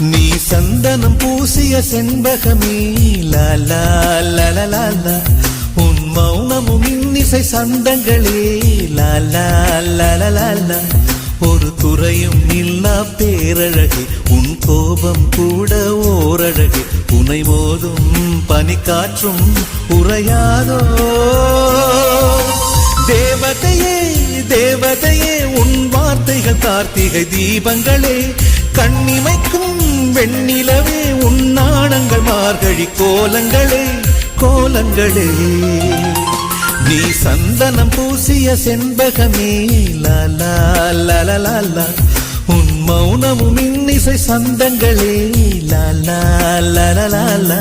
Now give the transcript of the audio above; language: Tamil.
நீ சந்தனம் பூசிய செண்பகமே லாலா லலலாலா உன் மௌனமும் இன்னிசை சந்தங்களே லாலா லலலாலா ஒரு துறையும் இல்லா பேரழகே உன் கோபம் கூட ஓரழகே. உனை மோதும் பனிக்காற்றும் உரையாதோ தேவதையே தேவதையே உன் வார்த்தைகள் கார்த்திகை தீபங்களே. கண்ணிமைக்கும் வெண்ணிலவே உன்னாணங்கள் மார்கழி கோலங்களே கோலங்களே. நீ சந்தனம் பூசிய செண்பகமே லாலா லலலா உன் மௌனமும் இன்னிசை சந்தங்களே லாலா லலலா